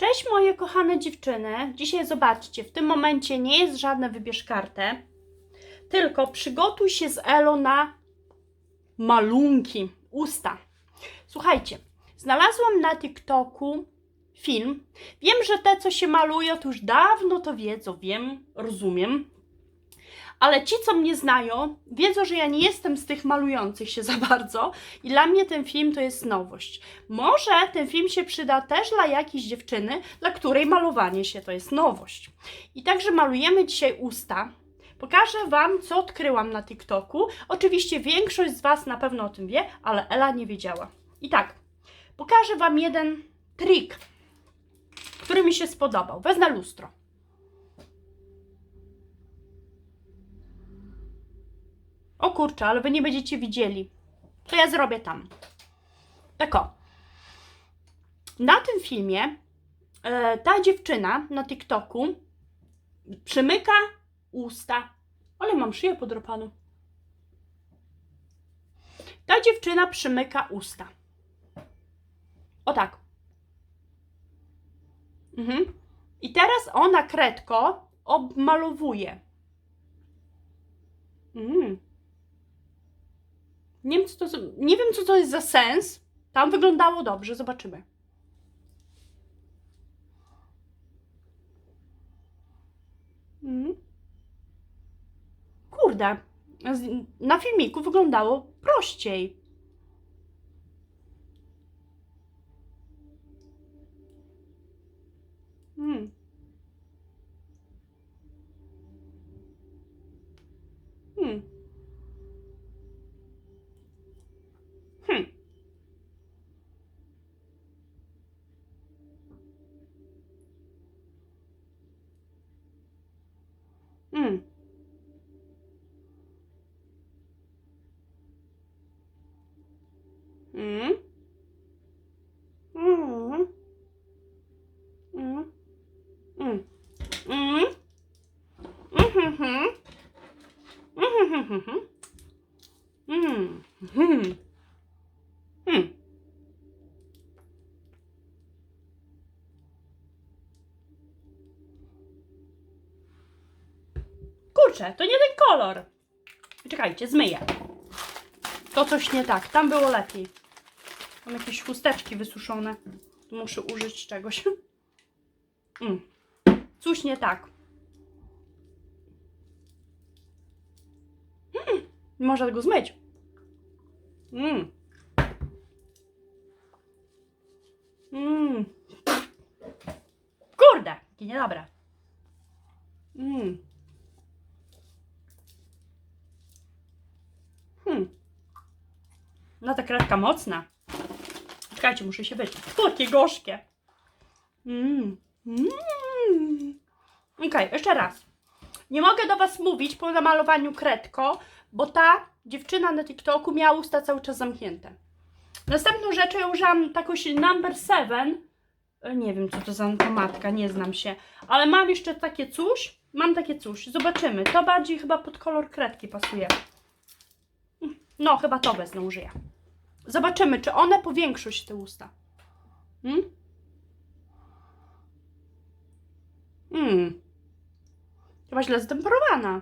Cześć moje kochane dziewczyny. Dzisiaj zobaczcie, w tym momencie nie jest żadne wybierz kartę, tylko przygotuj się z Elo na malunki, usta. Słuchajcie, znalazłam na TikToku film. Wiem, że te, co się malują, to już dawno to wiedzą, wiem, rozumiem. Ale ci, co mnie znają, wiedzą, że ja nie jestem z tych malujących się za bardzo i dla mnie ten film to jest nowość. Może ten film się przyda też dla jakiejś dziewczyny, dla której malowanie się to jest nowość. I także malujemy dzisiaj usta. Pokażę Wam, co odkryłam na TikToku. Oczywiście większość z Was na pewno o tym wie, ale Ela nie wiedziała. I tak, pokażę Wam jeden trik, który mi się spodobał. Wezmę lustro. O kurczę, ale Wy nie będziecie widzieli. To ja zrobię tam. Tak o. Na tym filmie e, ta dziewczyna na TikToku przymyka usta. Ale mam szyję podropaną. Ta dziewczyna przymyka usta. O tak. Mhm. I teraz ona kredko obmalowuje. Mm. Nie wiem, co to, nie wiem, co to jest za sens. Tam wyglądało dobrze, zobaczymy. Mm. Kurde, na filmiku wyglądało prościej. Mm. Mm. Mm. Mm. Mm. Mm. Mm. Kurczę, to nie ten kolor. Czekajcie, zmyję. To coś nie tak, tam było lepiej. Mam jakieś chusteczki wysuszone. Muszę użyć czegoś. Mm. Nie tak. Mm. Można go zmyć. Mm. Mm. Kurde, jakie niedobre. Mm. Hmm. No ta kredka mocna. Czekajcie, muszę się być. Takie gorzkie. Mm. Mm. Okej, jeszcze raz. Nie mogę do Was mówić po namalowaniu kredko, bo ta dziewczyna na TikToku miała usta cały czas zamknięte. Następną rzeczą ja użyłam taką number 7. E, Nie wiem, co to za pomadka, nie znam się. Ale mam jeszcze takie coś. Mam takie coś. Zobaczymy. To bardziej chyba pod kolor kredki pasuje. No, chyba to wezmę, użyję. Zobaczymy, czy one powiększą się te usta. Hmm? Hmm. Chyba źle ztemperowana.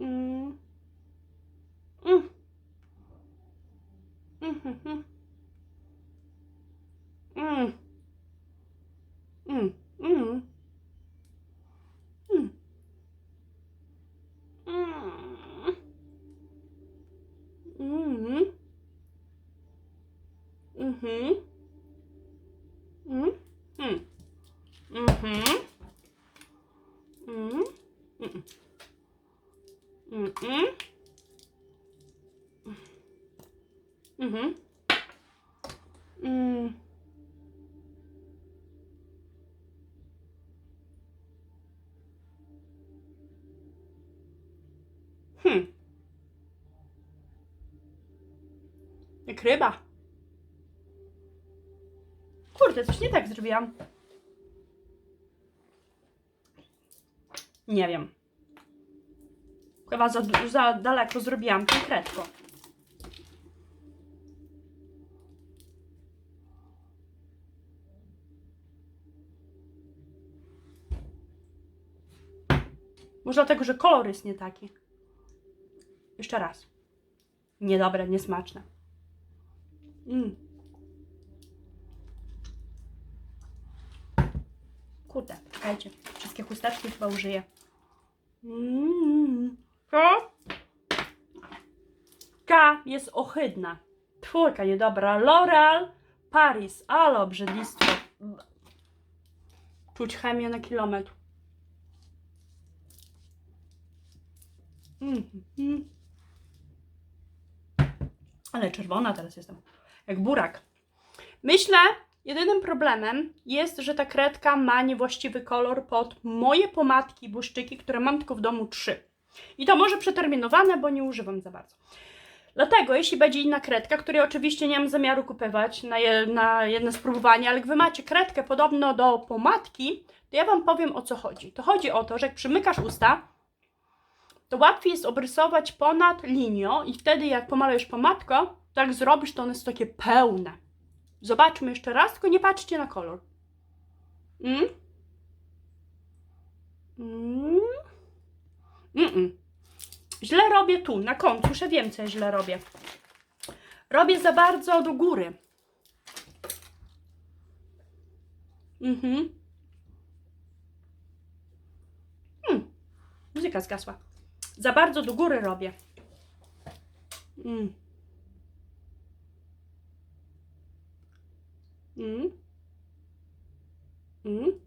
Mm. Mm. Mhm, mhm. Mm. Mm. Mm. Mm. Mm. Mhm. Mhm. Mhm. Mhm. Mhm. Mhm. Mhm. Mhm. Mm. Hmm. Jak ryba. Kurde, coś nie tak zrobiłam. Nie wiem. Chyba za, za daleko zrobiłam tą kredką. Może dlatego, że kolor jest nie taki. Jeszcze raz. Niedobre, niesmaczne. Mm. Kurde, czekajcie. Wszystkie chusteczki chyba użyję. Mm. To? Ta jest ohydna. Czwórka niedobra. L'Oreal Paris. Ale obrzydlistwo. Czuć chemię na kilometr. Mm. Ale czerwona teraz jestem. Jak burak. Myślę, jedynym problemem jest, że ta kredka ma niewłaściwy kolor pod moje pomadki błyszczyki, które mam tylko w domu trzy. I to może przeterminowane, bo nie używam za bardzo. Dlatego, jeśli będzie inna kredka, której oczywiście nie mam zamiaru kupować na, je, na jedno spróbowanie, ale jak wy macie kredkę podobno do pomadki, to ja wam powiem o co chodzi. To chodzi o to, że jak przymykasz usta, to łatwiej jest obrysować ponad linią i wtedy jak pomalujesz pomadką, tak zrobisz, to one są takie pełne. Zobaczmy jeszcze raz, tylko nie patrzcie na kolor. Mm? Mm? Mm-mm. Źle robię tu, na końcu, już wiem, co źle robię. Robię za bardzo do góry. Mhm. Hmm. Muzyka zgasła. Za bardzo do góry robię. Mm. Mm. Mm.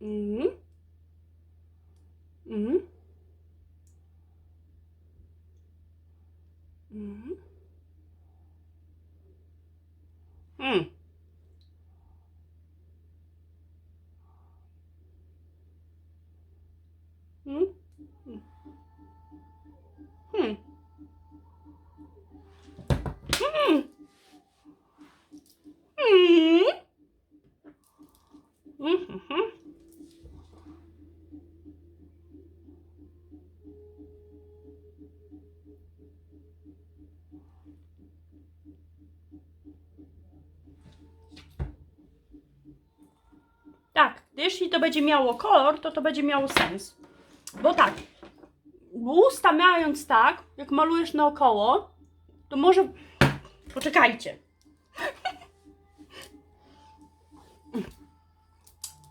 Mm. Mm. Mm. Mm. Mm. Hmm. Hmm. Hmm. Mhm. Tak, jeśli to będzie miało kolor, to to będzie miało sens. Bo tak, usta mając tak, jak malujesz naokoło, to może... Poczekajcie.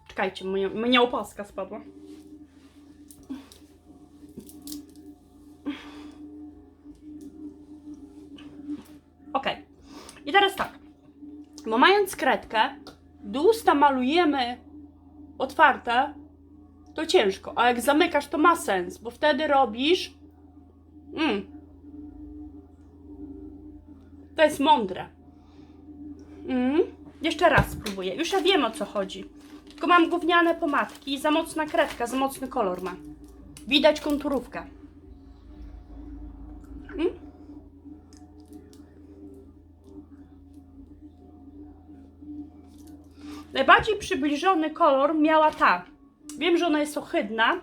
Czekajcie, moja, moja opaska spadła. Ok. I teraz tak. Bo mając kredkę, gdy usta malujemy otwarte, to ciężko. A jak zamykasz, to ma sens, bo wtedy robisz. Mm. To jest mądre. Mm. Jeszcze raz spróbuję. Już ja wiem o co chodzi. Tylko mam gówniane pomadki i za mocna kredka, za mocny kolor ma. Widać konturówkę. Najbardziej przybliżony kolor miała ta. Wiem, że ona jest ohydna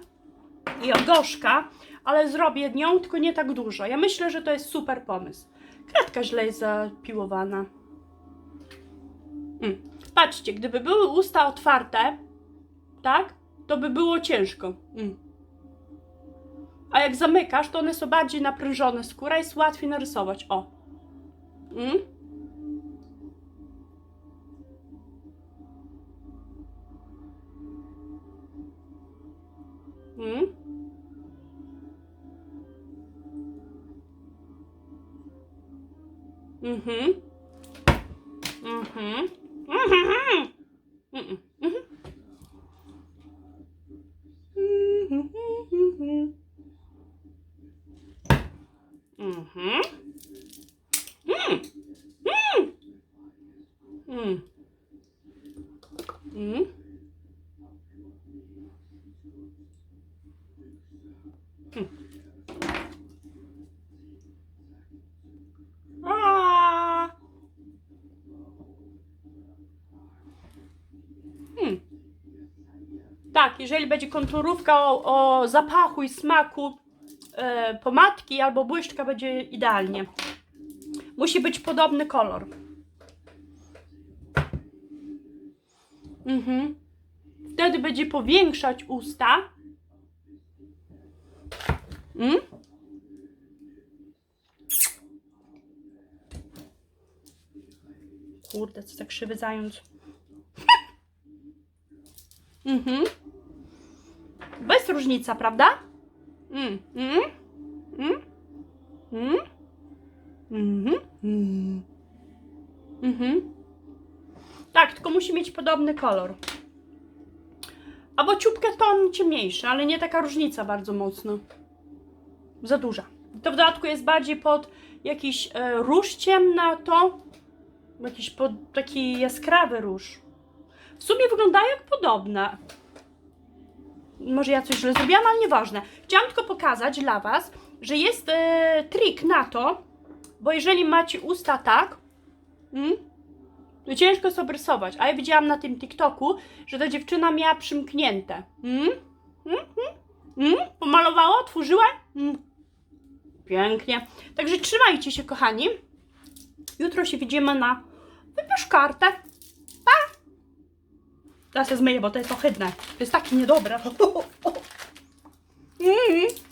i gorzka, ale zrobię nią, tylko nie tak dużo. Ja myślę, że to jest super pomysł. Kredka źle jest zapiłowana. Mm. Patrzcie, gdyby były usta otwarte, tak, to by było ciężko. Mm. A jak zamykasz, to one są bardziej naprężone. Skóra jest łatwiej narysować. O. Mm. Hmm. Mm-hmm. Mm-hmm. Mm-hmm. Mm-mm. Hmm. Tak, jeżeli będzie konturówka o, o zapachu i smaku e, pomadki albo błyszczka, będzie idealnie. Musi być podobny kolor. Mhm. Wtedy będzie powiększać usta Mm? Kurde, co tak krzywy zając. mhm. Bez różnica, prawda? Mm, mm, mm, mm, mhm, mm, mhm. Tak, tylko musi mieć podobny kolor. Albo ciupkę ton ciemniejszy, ale nie taka różnica bardzo mocno. Za duża. To w dodatku jest bardziej pod jakiś e, róż ciemna to. Jakiś pod, taki jaskrawy róż. W sumie wyglądają jak podobne. Może ja coś źle zrobiłam, ale nieważne. Chciałam tylko pokazać dla Was, że jest e, trik na to, bo jeżeli macie usta tak, mm, to ciężko jest obrysować. A ja widziałam na tym TikToku, że ta dziewczyna miała przymknięte. Mm? Mm? Mm? Mm? Pomalowała, otworzyła? Mm pięknie. Także trzymajcie się, kochani. Jutro się widzimy na wybierz kartę. Pa! Teraz się zmyję, bo to jest ohydne. To jest takie niedobre. Mm.